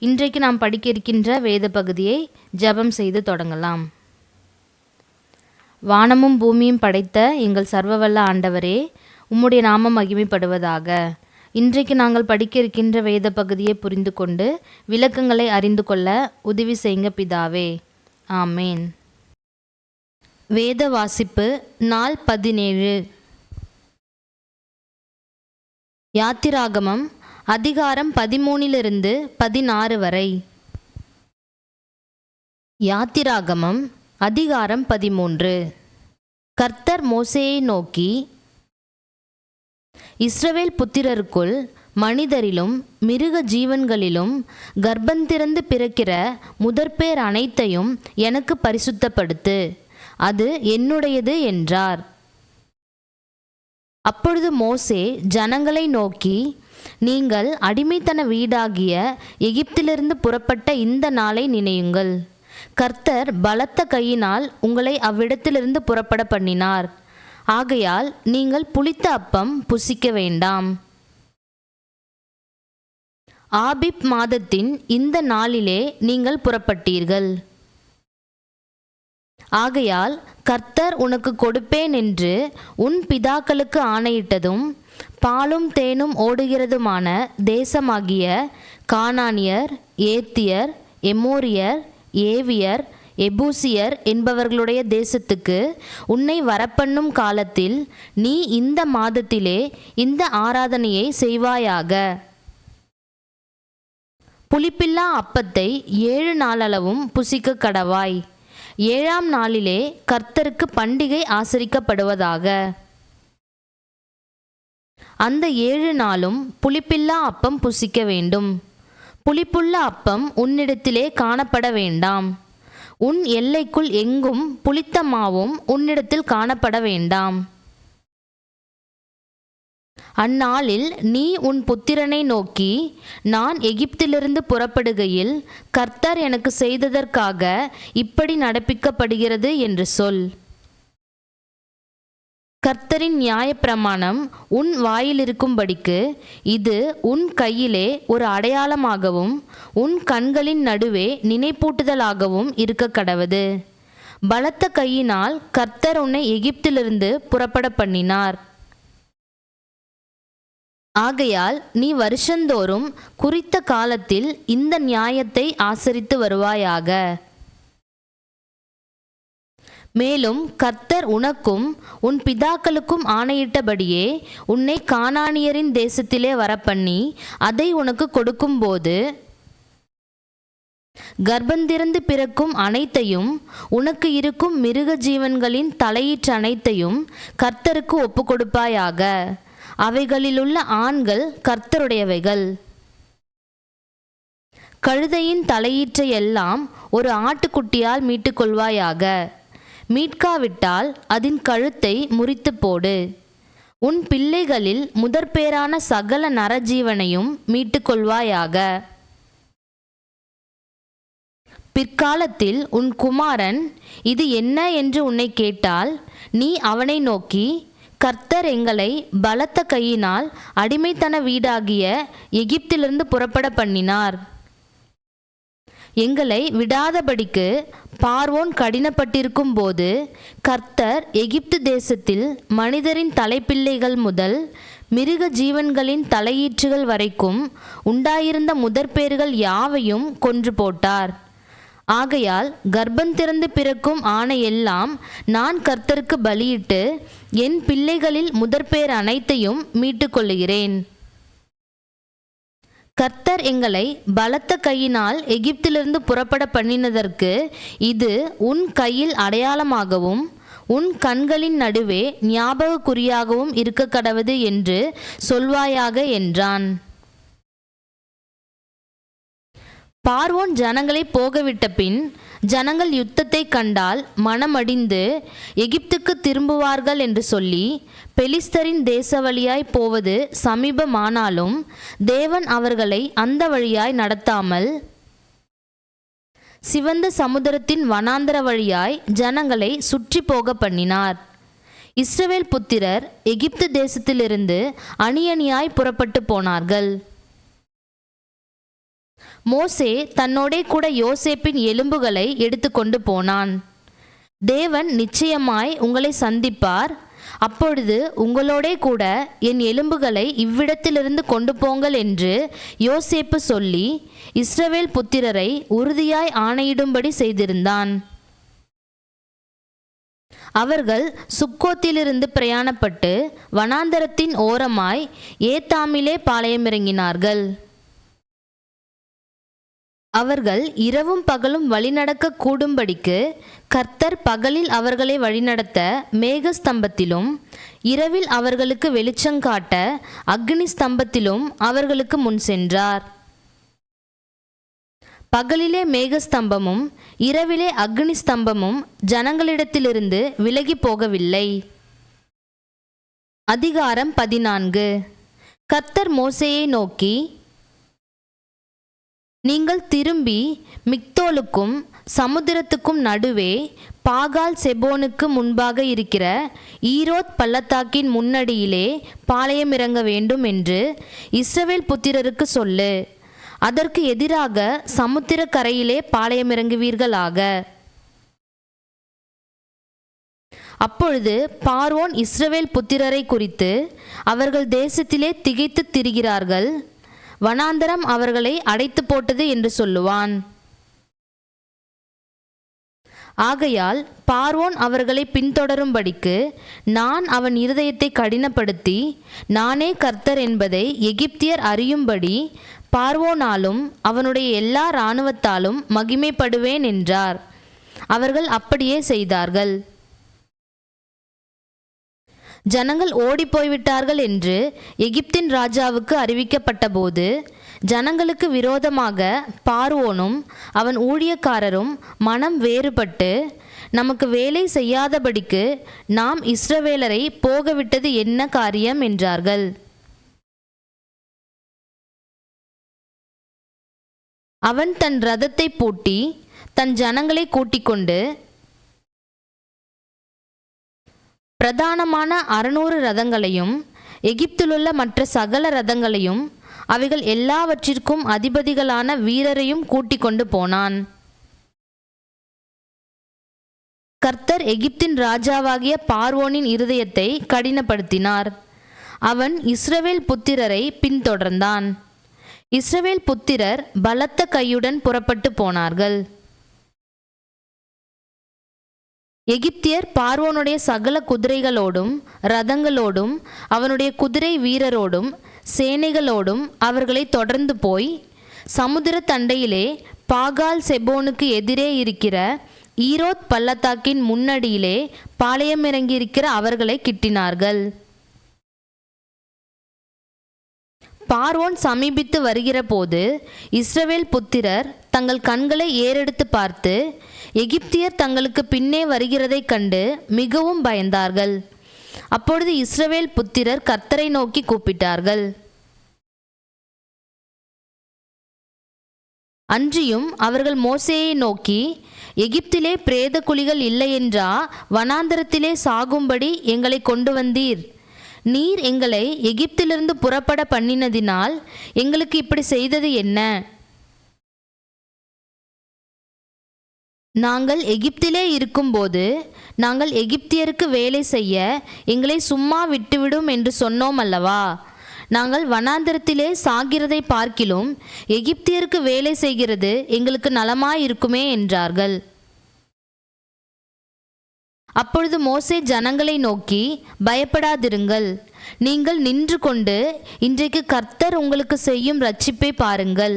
இன்றைக்கு நாம் படிக்க இருக்கின்ற வேத பகுதியை ஜெபம் செய்து தொடங்கலாம். வானமும் பூமியும் படைத்த எங்கள் சர்வவல்ல ஆண்டவரே உம்முடைய நாமம் மகிமைப்படுவதாக. இன்றைக்கு நாங்கள் படிக்க இருக்கின்ற வேத பகுதியை புரிந்து கொண்டு விளக்கங்களை அறிந்து கொள்ள உதவி செய்யுங்க பிதாவே. ஆமேன். வேத வாசிப்பு நாள் பதினேழு. யாத்திராகமம் அதிகாரம் பதிமூனிலிருந்து பதினாறு வரை. யாத்திராகமம் அதிகாரம் பதிமூன்று. கர்த்தர் மோசேயை நோக்கி இஸ்ரவேல் புத்திரருக்குள் மனிதரிலும் மிருக ஜீவன்களிலும் கர்ப்பந்திறந்து பிறக்கிற முதற்பேர் அனைத்தையும் எனக்கு பரிசுத்தப்படுத்து. அது என்னுடையது என்றார். அப்பொழுது மோசே ஜனங்களை நோக்கி நீங்கள் அடிமைத்தன வீடாகிய எகிப்திலிருந்து புறப்பட்ட இந்த நாளை நினையுங்கள். கர்த்தர் பலத்த கையினால் உங்களை அவ்விடத்திலிருந்து புறப்பட பண்ணினார். ஆகையால் நீங்கள் புளித்த அப்பம் புசிக்க வேண்டாம். ஆபிப் மாதத்தின் இந்த நாளிலே நீங்கள் புறப்பட்டீர்கள். ஆகையால் கர்த்தர் உனக்கு கொடுப்பேன் என்று உன் பிதாக்களுக்கு ஆணையிட்டதும் பாலும் தேனும் ஓடுகிறதுமான தேசமாகிய கானானியர் ஏத்தியர் எமோரியர் ஏவியர் எபூசியர் என்பவர்களுடைய தேசத்துக்கு உன்னை வரப்பண்ணும் காலத்தில் நீ இந்த மாதத்திலே இந்த ஆராதனையை செய்வாயாக. புளிப்பில்லா அப்பத்தை ஏழு நாளளவும் புசிக்க கடவாய். ஏழாம் நாளிலே கர்த்தருக்கு பண்டிகை ஆசரிக்கப்படுவதாக. அந்த ஏழு நாளும் புளிப்பில்லா அப்பம் புசிக்க வேண்டும். புளிப்புள்ள அப்பம் உன்னிடத்திலே காணப்பட வேண்டாம். உன் எல்லைக்குள் எங்கும் புளித்த மாவும் உன்னிடத்தில் காணப்பட வேண்டாம். அந்நாளில் நீ உன் புத்திரனை நோக்கி நான் எகிப்திலிருந்து புறப்படுகையில் கர்த்தர் எனக்கு செய்ததற்காக இப்படி நடப்பிக்கப்படுகிறது என்று சொல். கர்த்தரின் நியாயப்பிரமாணம் உன் வாயிலிருக்கும்படிக்கு இது உன் கையிலே ஒரு அடையாளமாகவும் உன் கண்களின் நடுவே நினைப்பூட்டுதலாகவும் இருக்க கடவது. பலத்த கையினால் கர்த்தர் உன்னை எகிப்திலிருந்து புறப்பட பண்ணினார். ஆகையால் நீ வருஷந்தோறும் குறித்த காலத்தில் இந்த நியாயத்தை ஆசரித்து வருவாயாக. மேலும் கர்த்தர் உனக்கும் உன் பிதாக்களுக்கும் ஆணையிட்டபடியே உன்னை கானானியரின் தேசத்திலே வரப்பண்ணி அதை உனக்கு கொடுக்கும்போது கர்ப்பந்திறந்து பிறக்கும் அனைத்தையும் உனக்கு இருக்கும் மிருக ஜீவன்களின் தலையீற்று அனைத்தையும் கர்த்தருக்கு ஒப்புக்கொடுப்பாயாக. அவைகளிலுள்ள ஆண்கள் கர்த்தருடையவைகள். கழுதையின் தலையீற்றை எல்லாம் ஒரு ஆட்டுக்குட்டியால் மீட்டுக்கொள்வாயாக. மீட்காவிட்டால் அதன் கழுத்தை முறித்து போடு. உன் பிள்ளைகளில் முதற்பேரான சகல நரஜீவனையும் மீட்டுக்கொள்வாயாக. பிற்காலத்தில் உன் குமாரன் இது என்ன என்று உன்னை கேட்டால் நீ அவனை நோக்கி கர்த்தர் எங்களை பலத்த கையினால் அடிமைத்தன வீடாகிய எகிப்திலிருந்து புறப்பட பண்ணினார். எங்களை விடாதபடிக்கு பார்வோன் கடினப்பட்டிருக்கும் போது கர்த்தர் எகிப்து தேசத்தில் மனிதரின் தலைப்பிள்ளைகள் முதல் மிருக ஜீவன்களின் தலையீற்றுகள் வரைக்கும் உண்டாயிருந்த முதற்பேறுகள் யாவையும் கொன்று போட்டார். ஆகையால் கர்ப்பம் திறந்து பிறக்கும் ஆணையெல்லாம் நான் கர்த்தருக்கு பலியிட்டு என் பிள்ளைகளில் முதற்பேர் அனைத்தையும் மீட்டுக்கொள்ளுகிறேன். கர்த்தர் எங்களை பலத்த கையினால் எகிப்திலிருந்து புறப்பட பண்ணினதற்கு இது உன் கையில் அடையாளமாகவும் உன் கண்களின் நடுவே ஞாபக குறியாகவும் இருக்க கடவது என்று சொல்வாயாக என்றான். பார்வோன் ஜனங்களை போகவிட்ட பின் ஜனங்கள் யுத்தத்தை கண்டால் மனமடிந்து எகிப்துக்கு திரும்புவார்கள் என்று சொல்லி பெலிஸ்தரின் தேச வழியாய் போவது சமீபமானாலும் தேவன் அவர்களை அந்த வழியாய் நடத்தாமல் சிவந்த சமுத்திரத்தின் வனாந்தர வழியாய் ஜனங்களை சுற்றி போக பண்ணினார். இஸ்ரவேல் புத்திரர் எகிப்து தேசத்திலிருந்து அணியணியாய் புறப்பட்டு போனார்கள். மோசே தன்னோடே கூட யோசேப்பின் எலும்புகளை எடுத்துக்கொண்டு போனான். தேவன் நிச்சயமாய் உங்களை சந்திப்பார். அப்பொழுது உங்களோடே கூட என் எலும்புகளை இவ்விடத்திலிருந்து கொண்டு போங்கள் என்று யோசேப்பு சொல்லி இஸ்ரவேல் புத்திரரை உறுதியாய் ஆணையிடும்படி செய்திருந்தான். அவர்கள் சுக்கோத்திலிருந்து பிரயாணப்பட்டு வனாந்தரத்தின் ஓரமாய் ஏத்தாமிலே பாளையமிறங்கினார்கள். அவர்கள் இரவும் பகலும் வழிநடக்க கூடும்படிக்கு கர்த்தர் பகலில் அவர்களை வழிநடத்த மேகஸ்தம்பத்திலும் இரவில் அவர்களுக்கு வெளிச்சங்காட்ட அக்னி ஸ்தம்பத்திலும் அவர்களுக்கு முன் சென்றார். பகலிலே மேகஸ்தம்பமும் இரவிலே அக்னி ஸ்தம்பமும் ஜனங்களிடத்திலிருந்து விலகி போகவில்லை. அதிகாரம் பதினான்கு. கர்த்தர் மோசையை நோக்கி நீங்கள் திரும்பி மிக்தோலுக்கும் சமுத்திரத்துக்கும் நடுவே பாகால் செபோனுக்கு முன்பாக இருக்கிற ஈரோத் பள்ளத்தாக்கின் முன்னடியிலே பாளையம் இறங்க வேண்டும் என்று இஸ்ரவேல் புத்திரருக்கு சொல்லு. அதற்கு எதிராக சமுத்திர கரையிலே பாளையம் இறங்குவீர்களாக. அப்பொழுது பார்வோன் இஸ்ரவேல் புத்திரரை குறித்து அவர்கள் தேசத்திலே திகைத்து திரிகிறார்கள். வனாந்தரம் அவர்களை அடைத்து போட்டது என்று சொல்லுவான். ஆகையால் பார்வோன் அவர்களை பின்தொடரும்படிக்கு நான் அவன் இருதயத்தை கடினப்படுத்தி நானே கர்த்தர் என்பதை எகிப்தியர் அறியும்படி பார்வோனாலும் அவனுடைய எல்லா இராணுவத்தாலும் மகிமைப்படுவேன் என்றார். அவர்கள் அப்படியே செய்தார்கள். ஜனங்கள் ஓடிப்போய்விட்டார்கள் என்று எகிப்தின் ராஜாவுக்கு அறிவிக்கப்பட்டபோது ஜனங்களுக்கு விரோதமாக பார்வோனும் அவன் ஊழியக்காரரும் மனம் வேறுபட்டு நமக்கு வேலை செய்யாதபடிக்கு நாம் இஸ்ரவேலரை போகவிட்டது என்ன காரியம்? என்றார்கள். அவன் தன் ரதத்தை பூட்டி தன் ஜனங்களை கூட்டிக் கொண்டு பிரதானமான அறுநூறு ரதங்களையும் எகிப்திலுள்ள மற்ற சகல ரதங்களையும் அவைகள் எல்லாவற்றிற்கும் அதிபதிகளான வீரரையும் கூட்டிக் கொண்டு போனான். கர்த்தர் எகிப்தின் ராஜாவாகிய பார்வோனின் இருதயத்தை கடினப்படுத்தினார். அவன் இஸ்ரவேல் புத்திரரை பின்தொடர்ந்தான். இஸ்ரவேல் புத்திரர் பலத்த கையுடன் புறப்பட்டு போனார்கள். எகிப்தியர் பார்வோனுடைய சகல குதிரைகளோடும் ரதங்களோடும் அவனுடைய குதிரை வீரரோடும் சேனைகளோடும் அவர்களை தொடர்ந்து போய் சமுதிர தண்டையிலே பாகால் செபோனுக்கு எதிரே இருக்கிற ஈரோத் பள்ளத்தாக்கின் முன்னடியிலே பாளையமிறங்கியிருக்கிற அவர்களை கிட்டினார்கள். பார்வோன் சமீபித்து வருகிற போது இஸ்ரவேல் புத்திரர் தங்கள் கண்களை ஏறெடுத்து பார்த்து எகிப்தியர் தங்களுக்கு பின்னே வருகிறதைக் கண்டு மிகவும் பயந்தார்கள். அப்பொழுது இஸ்ரவேல் புத்திரர் கர்த்தரை நோக்கி கூப்பிட்டார்கள். அன்றியும் அவர்கள் மோசேயை நோக்கி எகிப்திலே பிரேத குழிகள் இல்லையென்றா வனாந்தரத்திலே சாகும்படி எங்களை கொண்டு வந்தீர். நீர் எங்களை எகிப்திலிருந்து புறப்பட பண்ணினதினால் எங்களுக்கு இப்படி செய்தது என்ன? நாங்கள் எகிப்திலே இருக்கும்போது நாங்கள் எகிப்தியருக்கு வேலை செய்ய எங்களை சும்மா விட்டுவிடும் என்று சொன்னோம் அல்லவா? நாங்கள் வனாந்திரத்திலே சாகிறதை பார்க்கிலும் எகிப்தியருக்கு வேலை செய்கிறது எங்களுக்கு நலமாயிருக்குமே என்றார்கள். அப்பொழுது மோசே ஜனங்களை நோக்கி பயப்படாதிருங்கள். நீங்கள் நின்று கொண்டு இன்றைக்கு கர்த்தர் உங்களுக்கு செய்யும் ரட்சிப்பை பாருங்கள்.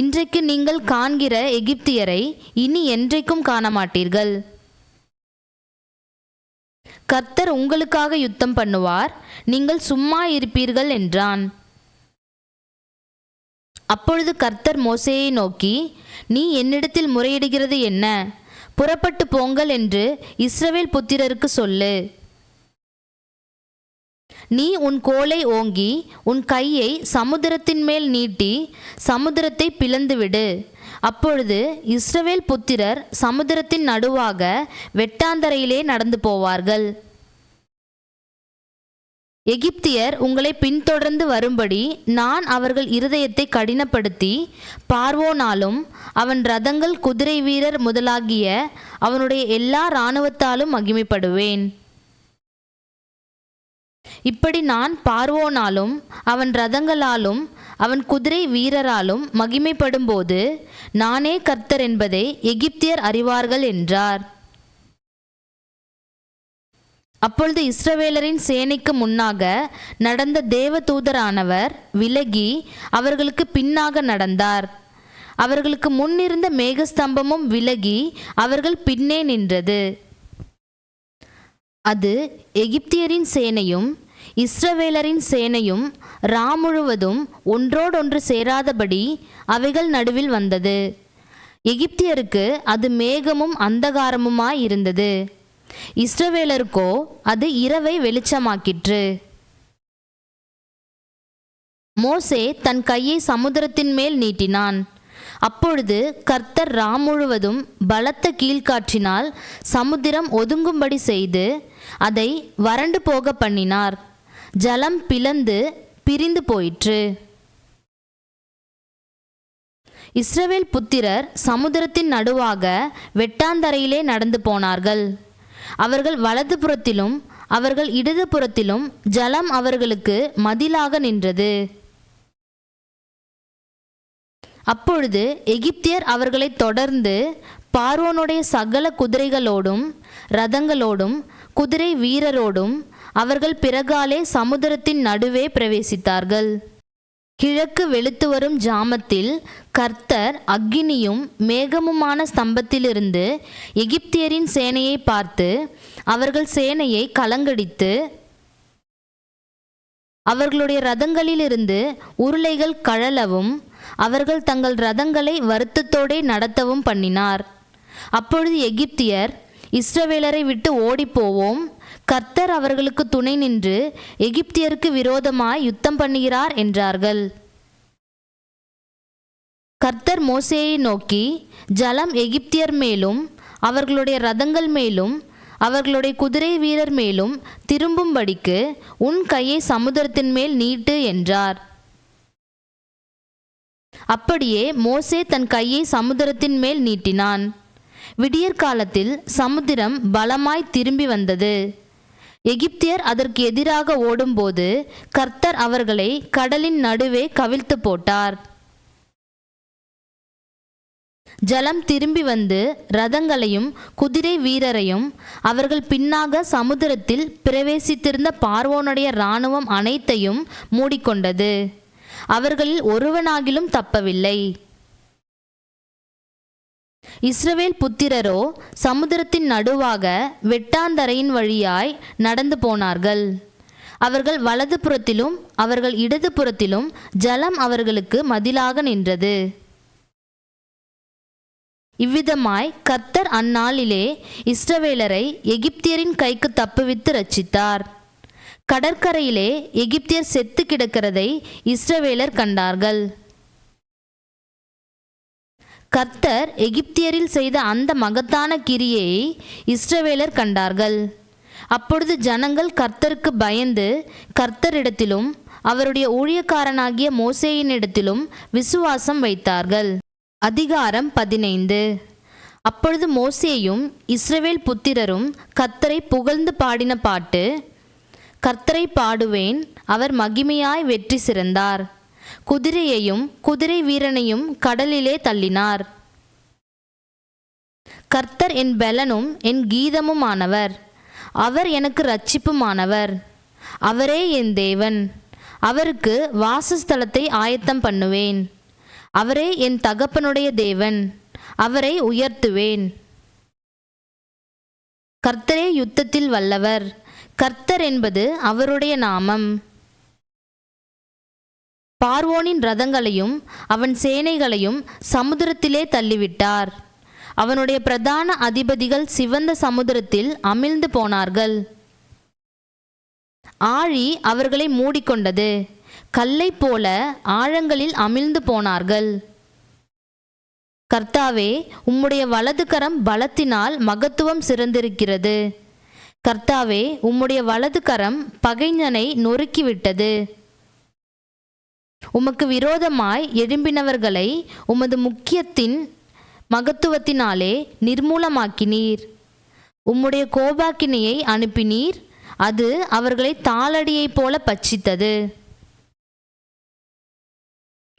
இன்றைக்கு நீங்கள் காண்கிற எகிப்தியரை இனி என்றைக்கும் காண மாட்டீர்கள் கர்த்தர் உங்களுக்காக யுத்தம் பண்ணுவார். நீங்கள் சும்மா இருப்பீர்கள் என்றான். அப்பொழுது கர்த்தர் மோசேயை நோக்கி நீ என்னிடத்தில் முறையிடுகிறது என்ன? புறப்பட்டு போங்கள் என்று இஸ்ரவேல் புத்திரருக்கு சொல்லு. நீ உன் கோலை ஓங்கி உன் கையை சமுத்திரத்தின் மேல் நீட்டி சமுத்திரத்தை பிளந்துவிடு. அப்பொழுது இஸ்ரவேல் புத்திரர் சமுத்திரத்தின் நடுவாக வெட்டாந்தரையிலே நடந்து போவார்கள். எகிப்தியர் உங்களை பின்தொடர்ந்து வரும்படி நான் அவர்கள் இருதயத்தை கடினப்படுத்தி பார்வோனாலும் அவன் ரதங்கள் குதிரை வீரர் முதலாகிய அவனுடைய எல்லா இராணுவத்தாலும் மகிமைப்படுவேன். இப்படி நான் பார்வோனாலும் அவன் ரதங்களாலும் அவன் குதிரை வீரராலும் மகிமைப்படும்போது நானே கர்த்தர் என்பதை எகிப்தியர் அறிவார்கள் என்றார். அப்பொழுது இஸ்ரவேலரின் சேனைக்கு முன்னாக நடந்த தேவதூதரானவர் விலகி அவர்களுக்கு பின்னாக நடந்தார். அவர்களுக்கு முன்னிருந்த மேகஸ்தம்பமும் விலகி அவர்கள் பின்னே நின்றது. அது எகிப்தியரின் சேனையும் இஸ்ரவேலரின் சேனையும் ரா முழுவதும் ஒன்றோடொன்று சேராதபடி அவைகள் நடுவில் வந்தது. எகிப்தியருக்கு அது மேகமும் அந்தகாரமுமாய் இருந்தது. இஸ்ரவேலருக்கோ அது இரவை வெளிச்சமாக்கிற்று. மோசே தன் கையை சமுத்திரத்தின் மேல் நீட்டினான். அப்பொழுது கர்த்தர் ரா முழுவதும் பலத்த கீழ்காற்றினால் சமுத்திரம் ஒதுங்கும்படி செய்து அதை வறண்டு போக பண்ணினார். ஜலம் பிளந்து பிரிந்து போயிற்று. இஸ்ரவேல் புத்திரர் சமுத்திரத்தின் நடுவாக வெட்டாந்தரையிலே நடந்து போனார்கள். அவர்கள் வலது புறத்திலும் அவர்கள் இடது புறத்திலும் ஜலம் அவர்களுக்கு மதிலாக நின்றது. அப்பொழுது எகிப்தியர் அவர்களை தொடர்ந்து பார்வோனுடைய சகல குதிரைகளோடும் ரதங்களோடும் குதிரை வீரரோடும் அவர்கள் பிறகாலே சமுத்திரத்தின் நடுவே பிரவேசித்தார்கள். கிழக்கு வெளுத்து வரும் ஜாமத்தில் கர்த்தர் அக்கினியும் மேகமுமான ஸ்தம்பத்திலிருந்து எகிப்தியரின் சேனையை பார்த்து அவர்கள் சேனையை கலங்கடித்து அவர்களுடைய ரதங்களிலிருந்து உருளைகள் கழலவும் அவர்கள் தங்கள் ரதங்களை வருத்தத்தோடே நடத்தவும் பண்ணினார். அப்பொழுது எகிப்தியர் இஸ்ரவேலரை விட்டு ஓடிப்போவோம். கர்த்தர் அவர்களுக்கு துணை நின்று எகிப்தியருக்கு விரோதமாய் யுத்தம் பண்ணுகிறார் என்றார்கள். கர்த்தர் மோசேயை நோக்கி ஜலம் எகிப்தியர் மேலும் அவர்களுடைய ரதங்கள் மேலும் அவர்களுடைய குதிரை வீரர் மேலும் திரும்பும்படிக்கு உன் கையை சமுத்திரத்தின் மேல் நீட்டு என்றார். அப்படியே மோசே தன் கையை சமுத்திரத்தின் மேல் நீட்டினான். விடியற்காலத்தில் சமுத்திரம் பலமாய் திரும்பி வந்தது. எகிப்தியர் அதற்கு எதிராக ஓடும்போது கர்த்தர் அவர்களை கடலின் நடுவே கவிழ்த்து போட்டார். ஜலம் திரும்பி வந்து ரதங்களையும் குதிரை வீரரையும் அவர்கள் பின்னாக சமுத்திரத்தில் பிரவேசித்திருந்த பார்வோனுடைய இராணுவம் அனைத்தையும் மூடிக்கொண்டது. அவர்களில் ஒருவனாகிலும் தப்பவில்லை. இஸ்ரவேல் புத்திரரோ சமுத்திரத்தின் நடுவாக வெட்டாந்தரையின் வழியாய் நடந்து போனார்கள். அவர்கள் வலது புறத்திலும் அவர்கள் இடது புறத்திலும் ஜலம் அவர்களுக்கு மதிலாக நின்றது. இவ்விதமாய் கர்த்தர் அந்நாளிலே இஸ்ரவேலரை எகிப்தியரின் கைக்கு தப்புவித்து ரச்சித்தார் கடற்கரையிலே எகிப்தியர் செத்து கிடக்கிறதை இஸ்ரவேலர் கண்டார்கள். கர்த்தர் எகிப்தியரில் செய்த அந்த மகத்தான கிரியையை இஸ்ரவேலர் கண்டார்கள். அப்பொழுது ஜனங்கள் கர்த்தருக்கு பயந்து கர்த்தரிடத்திலும் அவருடைய ஊழியக்காரனாகிய மோசேயினிடத்திலும் விசுவாசம் வைத்தார்கள். அதிகாரம் பதினைந்து. அப்பொழுது மோசேயும் இஸ்ரவேல் புத்திரரும் கர்த்தரை புகழ்ந்து பாடின பாட்டு கர்த்தரை பாடுவேன் அவர் மகிமையாய் வெற்றி சிறந்தார். குதிரையையும் குதிரை வீரனையும் கடலிலே தள்ளினார். கர்த்தர் என் பெலனும் என் கீதமுமானவர். அவர் எனக்கு ரட்சிப்புமானவர் அவரே என் தேவன். அவருக்கு வாசஸ்தலத்தை ஆயத்தம் பண்ணுவேன். அவரே என் தகப்பனுடைய தேவன். அவரை உயர்த்துவேன். கர்த்தரே யுத்தத்தில் வல்லவர். கர்த்தர் என்பது அவருடைய நாமம். பார்வோனின் ரதங்களையும் அவன் சேனைகளையும் சமுத்திரத்திலே தள்ளிவிட்டார். அவனுடைய பிரதான அதிபதிகள் சிவந்த சமுத்திரத்தில் அமிழ்ந்து போனார்கள். ஆழி அவர்களை மூடிக்கொண்டது. கல்லைப் போல ஆழங்களில் அமிழ்ந்து போனார்கள். கர்த்தாவே உம்முடைய வலது கரம் பலத்தினால் மகத்துவம் சிறந்திருக்கிறது. கர்த்தாவே உம்முடைய வலது கரம் பகைஞனை நொறுக்கிவிட்டது. உமக்கு விரோதமாய் எழும்பினவர்களை உமது முக்கியத்தின் மகத்துவத்தினாலே நிர்மூலமாக்கினீர். உம்முடைய கோபாக்கினையை அனுப்பினீர். அது அவர்களை தாளடியைப் போல பட்சித்தது.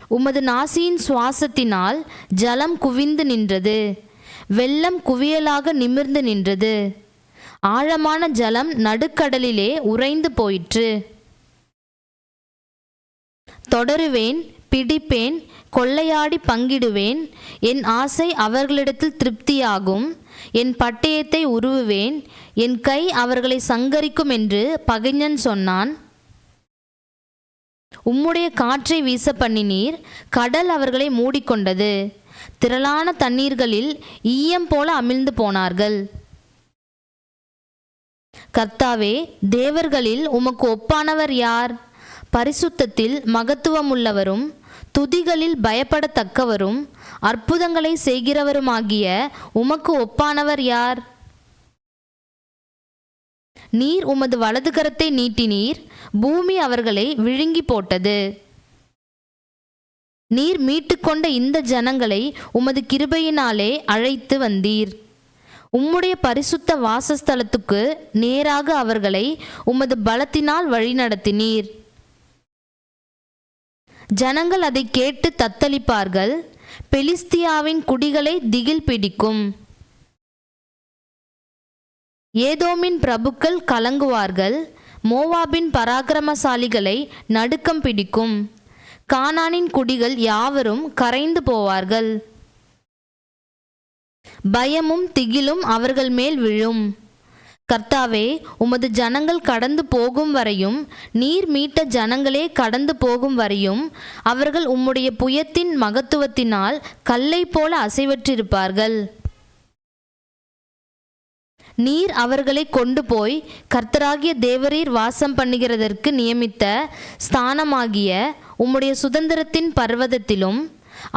உமது நாசியின் சுவாசத்தினால் ஜலம் குவிந்து நின்றது. வெள்ளம் குவியலாக நிமிர்ந்து நின்றது. ஆழமான ஜலம் நடுக்கடலிலே உறைந்து போயிற்று. தொடருவேன் பிடிப்பேன் கொள்ளையாடி பங்கிடுவேன். என் ஆசை அவர்களிடத்தில் திருப்தியாகும். என் பட்டயத்தை உருவுவேன். என் கை அவர்களை சங்கரிக்கும் என்று பகைஞன் சொன்னான். உம்முடைய காற்றை வீச பண்ணினீர் கடல் அவர்களை மூடிக்கொண்டது. திரளான தண்ணீர்களில் ஈயம் போல அமிழ்ந்து போனார்கள். கர்த்தாவே தேவர்களில் உமக்கு ஒப்பானவர் யார்? பரிசுத்தத்தில் மகத்துவமுள்ளவரும் துதிகளில் பயப்படத்தக்கவரும் அற்புதங்களை செய்கிறவருமாகிய உமக்கு ஒப்பானவர் யார்? நீர் உமது வலது கரத்தை நீட்டினீர் பூமி அவர்களை விழுங்கி போட்டது நீர் மீட்டுக்கொண்ட இந்த ஜனங்களை உமது கிருபையினாலே அழைத்து வந்தீர். உம்முடைய பரிசுத்த வாசஸ்தலத்துக்கு நேராக அவர்களை உமது பலத்தினால் வழிநடத்தினீர். ஜனங்கள் அதை கேட்டு தத்தளிப்பார்கள். பெலிஸ்தியாவின் குடிகளை திகில் பிடிக்கும். ஏதோமின் பிரபுக்கள் கலங்குவார்கள். மோவாபின் பராக்கிரமசாலிகளை நடுக்கம் பிடிக்கும். கானானின் குடிகள் யாவரும் கரைந்து போவார்கள். பயமும் திகிலும் அவர்கள் மேல் விழும். கர்த்தாவே உமது ஜனங்கள் கடந்து போகும் வரையும் நீர் மீட்ட ஜனங்களே கடந்து போகும் வரையும் அவர்கள் உம்முடைய புயத்தின் மகத்துவத்தினால் கல்லை போல அசைவற்றிருப்பார்கள். நீர் அவர்களை கொண்டு போய் கர்த்தராகிய தேவரீர் வாசம் பண்ணுகிறதற்கு நியமித்த ஸ்தானமாகிய உம்முடைய சுதந்திரத்தின் பர்வதத்திலும்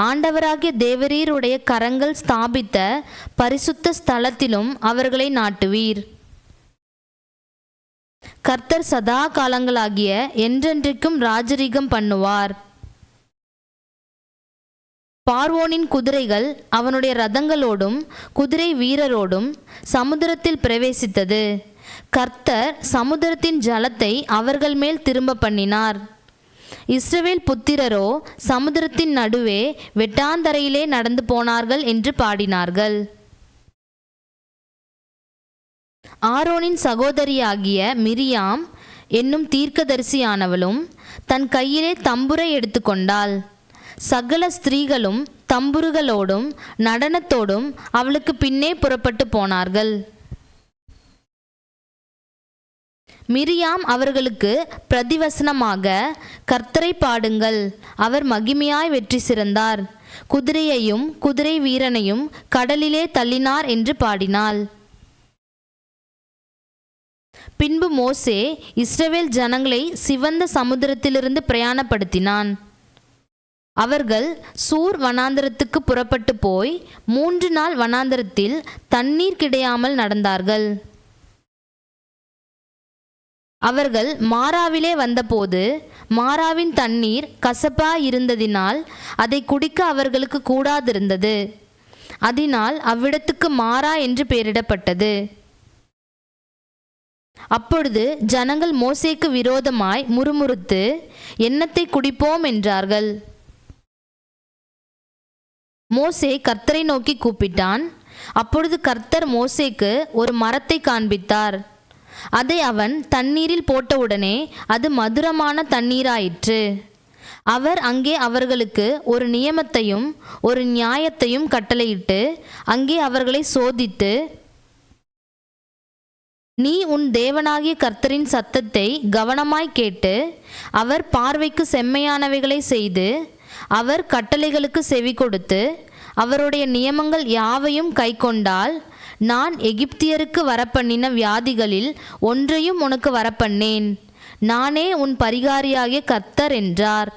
ஆண்டவராகிய தேவரீருடைய கரங்கள் ஸ்தாபித்த பரிசுத்த ஸ்தலத்திலும் அவர்களை நாட்டுவீர். கர்த்தர் சதா காலங்களாகிய என்றென்றைக்கும் ராஜரிகம் பண்ணுவார். பார்வோனின் குதிரைகள் அவனுடைய ரதங்களோடும் குதிரை வீரரோடும் சமுத்திரத்தில் பிரவேசித்தது. கர்த்தர் சமுத்திரத்தின் ஜலத்தை அவர்கள் மேல் திரும்ப பண்ணினார். இஸ்ரவேல் புத்திரரோ சமுத்திரத்தின் நடுவே வெட்டாந்தரையிலே நடந்து போனார்கள் என்று பாடினார்கள். ஆரோனின் சகோதரியாகிய மிரியாம் என்னும் தீர்க்கதரிசியானவளும் தன் கையிலே தம்புரை எடுத்துக்கொண்டாள். சகல ஸ்திரீகளும் தம்புருகளோடும் நடனத்தோடும் அவளுக்கு பின்னே புறப்பட்டு போனார்கள். மிரியாம் அவர்களுக்கு பிரதிவசனமாக கர்த்தரை பாடுங்கள் அவர் மகிமையாய் வெற்றி சிறந்தார். குதிரையையும் குதிரை வீரனையும் கடலிலே தள்ளினார் என்று பாடினாள். பின்பு மோசே இஸ்ரவேல் ஜனங்களை சிவந்த சமுத்திரத்திலிருந்து பிரயாணப்படுத்தினான். அவர்கள் சூர் வனாந்தரத்துக்கு புறப்பட்டு போய் மூன்று நாள் வனாந்தரத்தில் தண்ணீர் கிடையாமல் நடந்தார்கள். அவர்கள் மாறாவிலே வந்தபோது மாறாவின் தண்ணீர் கசப்பா இருந்ததினால் அதை குடிக்க அவர்களுக்கு கூடாதிருந்தது. அதனால் அவ்விடத்துக்கு மாறா என்று பெயரிடப்பட்டது. அப்பொழுது ஜனங்கள் மோசேக்கு விரோதமாய் முறுமுறுத்து எண்ணத்தை குடிப்போம்? என்றார்கள். மோசே கர்த்தரை நோக்கி கூப்பிட்டான். அப்பொழுது கர்த்தர் மோசேக்கு ஒரு மரத்தை காண்பித்தார். அதை அவன் தண்ணீரில் போட்டவுடனே அது மதுரமான தண்ணீராயிற்று. அவர் அங்கே அவர்களுக்கு ஒரு நியமத்தையும் ஒரு நியாயத்தையும் கட்டளையிட்டு அங்கே அவர்களை சோதித்து நீ உன் தேவனாகிய கர்த்தரின் சத்தத்தை கவனமாய் கேட்டு அவர் பார்வைக்கு செம்மையானவைகளை செய்து அவர் கட்டளைகளுக்கு செவி கொடுத்து அவருடைய நியமங்கள் யாவையும் கைக்கொண்டால் நான் எகிப்தியருக்கு வரப்பண்ணின வியாதிகளில் ஒன்றையும் உனக்கு வரப்பண்ணேன். நானே உன் பரிகாரியாகிய கர்த்தர் என்றார்.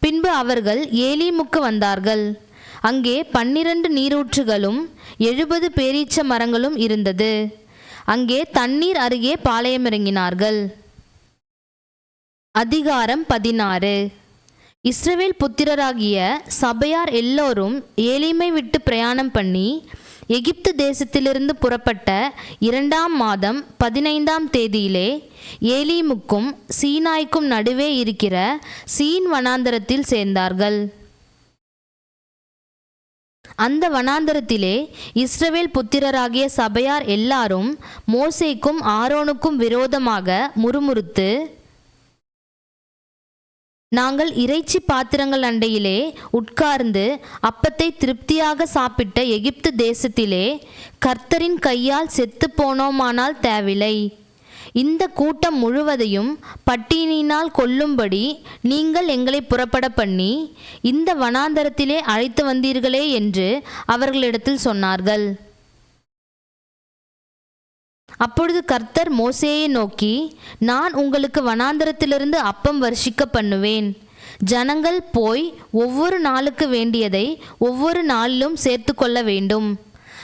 பின்பு அவர்கள் ஏலீமுக்கு வந்தார்கள். அங்கே பன்னிரண்டு நீரூற்றுகளும் எழுபது பேரீச்ச மரங்களும் இருந்தது. அங்கே தண்ணீர் அருகே பாளையமிறங்கினார்கள். அதிகாரம் பதினாறு. இஸ்ரவேல் புத்திரராகிய சபையார் எல்லோரும் ஏலிமை விட்டு பிரயாணம் பண்ணி எகிப்து தேசத்திலிருந்து புறப்பட்ட இரண்டாம் மாதம் பதினைந்தாம் தேதியிலே ஏலீமுக்கும் சீனாய்க்கும் நடுவே இருக்கிற சீன் வனாந்தரத்தில் சேர்ந்தார்கள். அந்த வனாந்தரத்திலே இஸ்ரவேல் புத்திரராகிய சபையார் எல்லாரும் மோசேக்கும் ஆரோனுக்கும் விரோதமாக முறுமுறுத்து நாங்கள் இறைச்சி பாத்திரங்கள் அண்டையிலே உட்கார்ந்து அப்பத்தை திருப்தியாக சாப்பிட்ட எகிப்து தேசத்திலே கர்த்தரின் கையால் செத்து போனோமானால் தேவில்லை இந்த கூட்டம் முழுவதையும் பட்டினியினால் கொல்லும்படி நீங்கள் எங்களை புறப்பட பண்ணி இந்த வனாந்தரத்திலே அழைத்து வந்தீர்களே என்று அவர்களிடத்தில் சொன்னார்கள். அப்பொழுது கர்த்தர் மோசேயை நோக்கி நான் உங்களுக்கு வனாந்தரத்திலிருந்து அப்பம் வருஷிக்க பண்ணுவேன். ஜனங்கள் போய் ஒவ்வொரு நாளுக்கு வேண்டியதை ஒவ்வொரு நாளிலும் சேர்த்து கொள்ள வேண்டும்.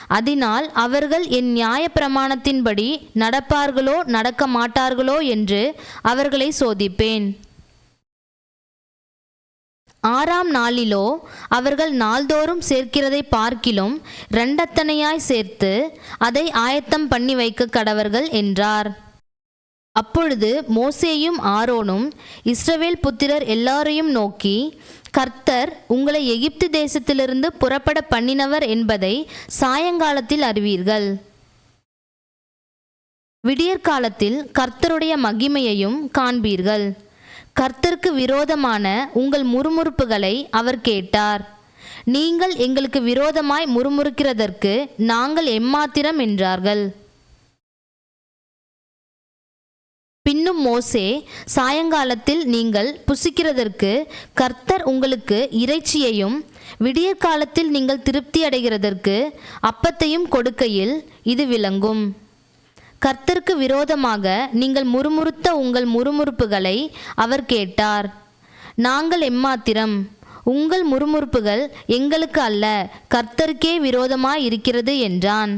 அதனால் அவர்கள் என் நியாய பிரமாணத்தின்படி நடப்பார்களோ நடக்க மாட்டார்களோ என்று அவர்களை சோதிப்பேன். ஆறாம் நாளிலோ அவர்கள் நாள்தோறும் சேர்க்கிறதை பார்க்கிலும் இரண்டத்தனையாய் சேர்த்து அதை ஆயத்தம் பண்ணி வைக்க கடவர்கள் என்றார். அப்பொழுது மோசேயும் ஆரோனும் இஸ்ரவேல் புத்திரர் எல்லாரையும் நோக்கி கர்த்தர் உங்களை எகிப்து தேசத்திலிருந்து புறப்பட பண்ணினவர் என்பதை சாயங்காலத்தில் அறிவீர்கள். விடியற்காலத்தில் கர்த்தருடைய மகிமையையும் காண்பீர்கள். கர்த்தருக்கு விரோதமான உங்கள் முறுமுறுப்புகளை அவர் கேட்டார். நீங்கள் எங்களுக்கு விரோதமாய் முறுமுறுக்கிறதற்கு நாங்கள் எம்மாத்திரம் என்றார்கள். பின்னும் மோசே சாயங்காலத்தில் நீங்கள் புசிக்கிறதற்கு கர்த்தர் உங்களுக்கு இறைச்சியையும் விடியற்காலத்தில் நீங்கள் திருப்தி அடைகிறதற்கு அப்பத்தையும் கொடுக்கையில் இது விளங்கும். கர்த்தருக்கு விரோதமாக நீங்கள் முறுமுறுத்த உங்கள் முறுமுறுப்புகளை அவர் கேட்டார். நாங்கள் எம்மாத்திரம். உங்கள் முறுமுறுப்புகள் எங்களுக்கு அல்ல கர்த்தருக்கே விரோதமாய் இருக்கிறது என்றான்.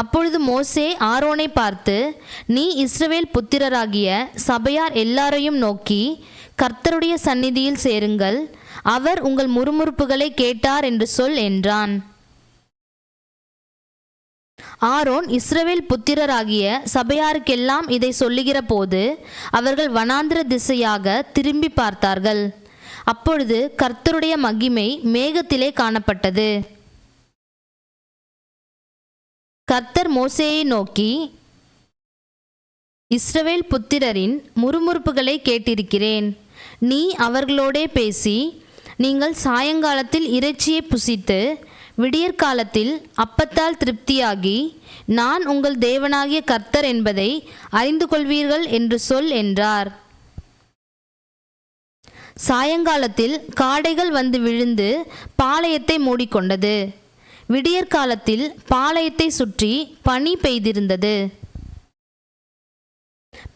அப்பொழுது மோசே ஆரோனை பார்த்து நீ இஸ்ரவேல் புத்திரராகிய சபையார் எல்லாரையும் நோக்கி கர்த்தருடைய சந்நிதியில் சேருங்கள். அவர் உங்கள் முறுமுறுப்புகளை கேட்டார் என்று சொல் என்றான். ஆரோன் இஸ்ரவேல் புத்திரராகிய சபையாருக்கெல்லாம் இதை சொல்லுகிற போது அவர்கள் வனாந்திர திசையாக திரும்பி பார்த்தார்கள். அப்பொழுது கர்த்தருடைய மகிமை மேகத்திலே காணப்பட்டது. கர்த்தர் மோசேயை நோக்கி இஸ்ரவேல் புத்திரரின் முறுமுறுப்புகளை கேட்டிருக்கிறேன். நீ அவர்களோடே பேசி நீங்கள் சாயங்காலத்தில் இறைச்சியை புசித்து விடியற்காலத்தில் அப்பத்தால் திருப்தியாகி நான் உங்கள் தேவனாகிய கர்த்தர் என்பதை அறிந்து கொள்வீர்கள் என்று சொல் என்றார். சாயங்காலத்தில் காடைகள் வந்து விழுந்து பாளையத்தை மூடிக்கொண்டது. விடியற்காலத்தில் பாளையத்தை சுற்றி பனி பெய்திருந்தது.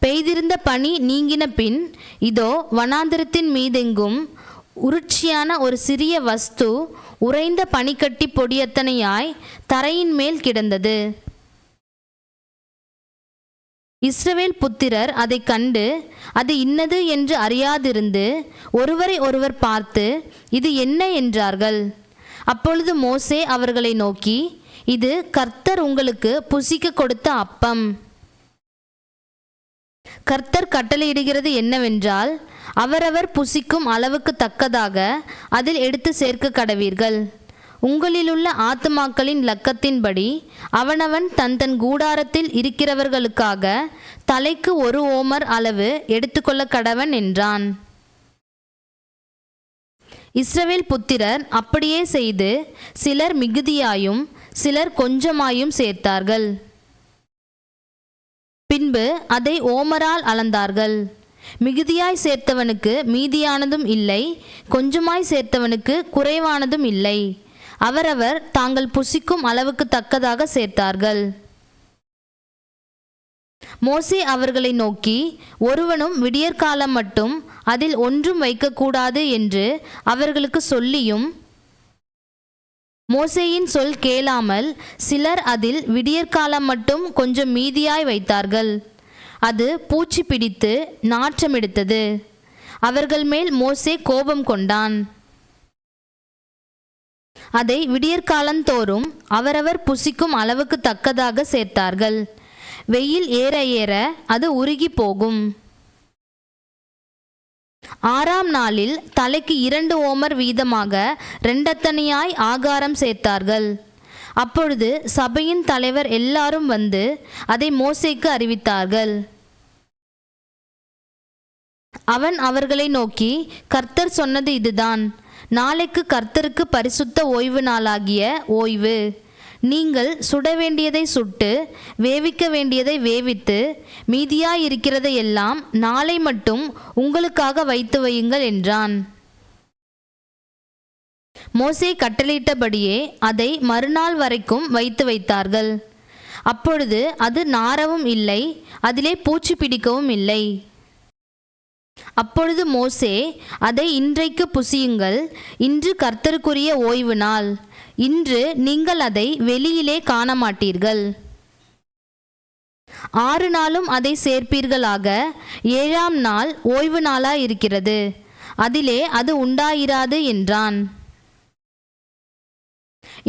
பெய்திருந்த பனி நீங்கின பின் இதோ வனாந்திரத்தின் மீதெங்கும் உருட்சியான ஒரு சிறிய வஸ்து உறைந்த பனிக்கட்டி பொடியத்தனையாய் தரையின் மேல் கிடந்தது. இஸ்ரவேல் புத்திரர் அதை கண்டு அது இன்னது என்று அறியாதிருந்து ஒருவரை ஒருவர் பார்த்து இது என்ன என்றார்கள்? அப்பொழுது மோசே அவர்களை நோக்கி இது கர்த்தர் உங்களுக்கு புசிக்க கொடுத்த அப்பம். கர்த்தர் கட்டளையிடுகிறது என்னவென்றால் அவரவர் புசிக்கும் அளவுக்கு தக்கதாக அதில் எடுத்து சேர்க்க கடவீர்கள். உங்களிலுள்ள ஆத்துமாக்களின் லக்கத்தின்படி அவனவன் தன் தன் கூடாரத்தில் இருக்கிறவர்களுக்காக தலைக்கு ஒரு ஓமர் அளவு எடுத்துக்கொள்ள கடவன் என்றான். இஸ்ரவேல் புத்திரர் அப்படியே செய்து சிலர் மிகுதியாயும் சிலர் கொஞ்சமாயும் சேர்த்தார்கள். பின்பு அதை ஓமரால் அளந்தார்கள். மிகுதியாய் சேர்த்தவனுக்கு மீதியானதும் இல்லை கொஞ்சமாய் சேர்த்தவனுக்கு குறைவானதும் இல்லை. அவரவர் தாங்கள் புசிக்கும் அளவுக்கு தக்கதாக சேர்த்தார்கள். மோசே அவர்களை நோக்கி ஒருவனும் விடியற்காலம் மட்டும் அதில் ஒன்றும் வைக்கக்கூடாது என்று அவர்களுக்கு சொல்லியும் மோசேயின் சொல் கேளாமல் சிலர் அதில் விடியற்காலம் மட்டும் கொஞ்சம் மீதியாய் வைத்தார்கள். அது பூச்சி பிடித்து நாற்றமெடுத்தது அவர்கள் மேல் மோசே கோபம் கொண்டான். அதை விடியற்காலந்தோறும் அவரவர் புசிக்கும் அளவுக்கு தக்கதாக சேர்த்தார்கள். வெயில் ஏற ஏற அது உருகி போகும். ஆறாம் நாளில் தலைக்கு இரண்டு ஓமர் வீதமாக ரெண்டத்தனையாய் ஆகாரம் சேர்த்தார்கள். அப்பொழுது சபையின் தலைவர் எல்லாரும் வந்து அதை மோசைக்கு அறிவித்தார்கள். அவன் அவர்களை நோக்கி கர்த்தர் சொன்னது இதுதான். நாளைக்கு கர்த்தருக்கு பரிசுத்த ஓய்வு நாளாகிய ஓய்வு. நீங்கள் சுட வேண்டியதை சுட்டு வேவிக்க வேண்டியதை வேவித்து மீதியாயிருக்கிறதை எல்லாம் நாளை மட்டும் உங்களுக்காக வைத்து வையுங்கள் என்றான். மோசே கட்டளையிட்டபடியே அதை மறுநாள் வரைக்கும் வைத்து வைத்தார்கள். அப்பொழுது அது நாரவும் இல்லை அதிலே பூச்சி பிடிக்கவும் இல்லை. அப்பொழுது மோசே அதை இன்றைக்கு புசியுங்கள் இன்று கர்த்தருக்குரிய ஓய்வு நாள். இன்று நீங்கள் அதை வெளியிலே காண மாட்டீர்கள் ஆறு நாளும் அதை சேர்ப்பீர்களாக ஏழாம் நாள் ஓய்வு நாளா இருக்கிறது அதிலே அது உண்டாயிராது என்றான்.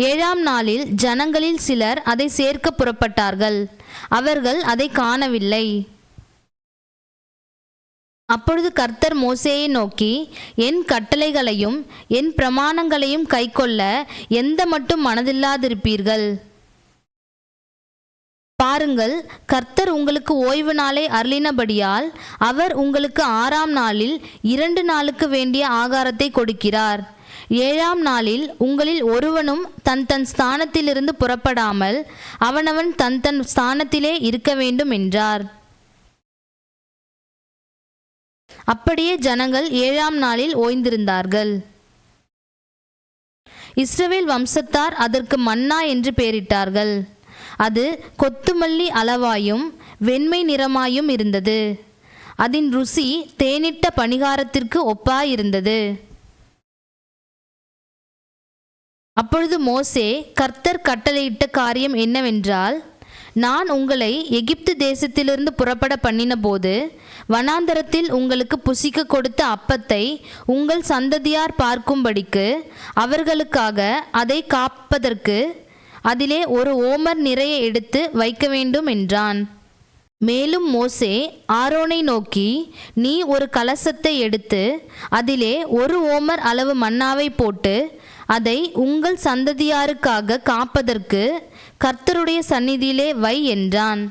ஏழாம் நாளில் ஜனங்களில் சிலர் அதை சேர்க்க புறப்பட்டார்கள் அவர்கள் அதை காணவில்லை. அப்பொழுது கர்த்தர் மோசேயை நோக்கி என் கட்டளைகளையும் என் பிரமாணங்களையும் கைக்கொள்ள எந்த மட்டும் மனதில்லாதிருப்பீர்கள்? பாருங்கள் கர்த்தர் உங்களுக்கு ஓய்வு நாளை அருளினபடியால் அவர் உங்களுக்கு ஆறாம் நாளில் இரண்டு நாளுக்கு வேண்டிய ஆகாரத்தை கொடுக்கிறார். ஏழாம் நாளில் உங்களில் ஒருவனும் தன் தன் ஸ்தானத்திலிருந்து புறப்படாமல் அவனவன் தன் தன் ஸ்தானத்திலே இருக்க வேண்டும் என்றார். அப்படியே ஜனங்கள் ஏழாம் நாளில் ஓய்ந்திருந்தார்கள். இஸ்ரவேல் வம்சத்தார் அதற்கு மன்னா என்று பெயரிட்டார்கள். அது கொத்துமல்லி அளவாயும் வெண்மை நிறமாயும் இருந்தது. அதன் ருசி தேனிட்ட பணிகாரத்திற்கு ஒப்பாயிருந்தது. அப்பொழுது மோசே கர்த்தர் கட்டளையிட்ட காரியம் என்னவென்றால் நான் உங்களை எகிப்து தேசத்திலிருந்து புறப்பட பண்ணினபோது வனாந்தரத்தில் உங்களுக்கு புசிக்க கொடுத்த அப்பத்தை உங்கள் சந்ததியார் பார்க்கும்படிக்கு அவர்களுக்காக அதை காப்பதற்கு அதிலே ஒரு ஓமர் நிறைய எடுத்து வைக்க வேண்டும் என்றான். மேலும் மோசே ஆரோனை நோக்கி நீ ஒரு கலசத்தை எடுத்து அதிலே ஒரு ஓமர் அளவு மன்னாவை போட்டு அதை உங்கள் சந்ததியாருக்காக காப்பதற்கு கர்த்தருடைய சந்நிதியிலே வை என்றான்.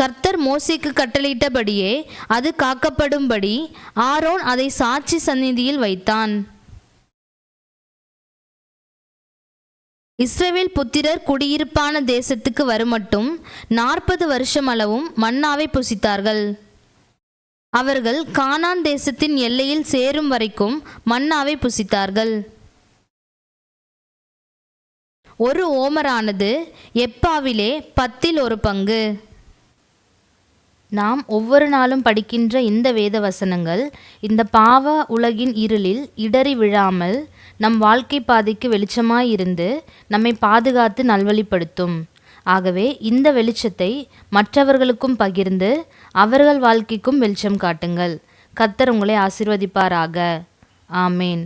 கர்த்தர் மோசிக்கு கட்டளையிட்டபடியே அது காக்கப்படும்படி ஆரோன் அதை சாட்சி சந்நிதியில் வைத்தான். இஸ்ரேவேல் புத்திரர் குடியிருப்பான தேசத்துக்கு வருமட்டும் நாற்பது வருஷம் அளவும் மன்னாவை புசித்தார்கள். அவர்கள் கானான் தேசத்தின் எல்லையில் சேரும் வரைக்கும் மன்னாவை புசித்தார்கள். ஒரு ஓமரானது எப்பாவிலே பத்தில் ஒரு பங்கு. நாம் ஒவ்வொரு நாளும் படிக்கின்ற இந்த வேத வசனங்கள் இந்த பாவ உலகின் இருளில் இடறி விழாமல் நம் வாழ்க்கை பாதைக்கு வெளிச்சமாய் இருந்து நம்மை பாதுகாத்து நல்வழிப்படுத்தும். ஆகவே இந்த வெளிச்சத்தை மற்றவர்களுக்கும் பகிர்ந்து அவர்கள் வாழ்க்கைக்கும் வெளிச்சம் காட்டுங்கள். கத்தர் உங்களை ஆசிர்வதிப்பாராக. ஆமேன்.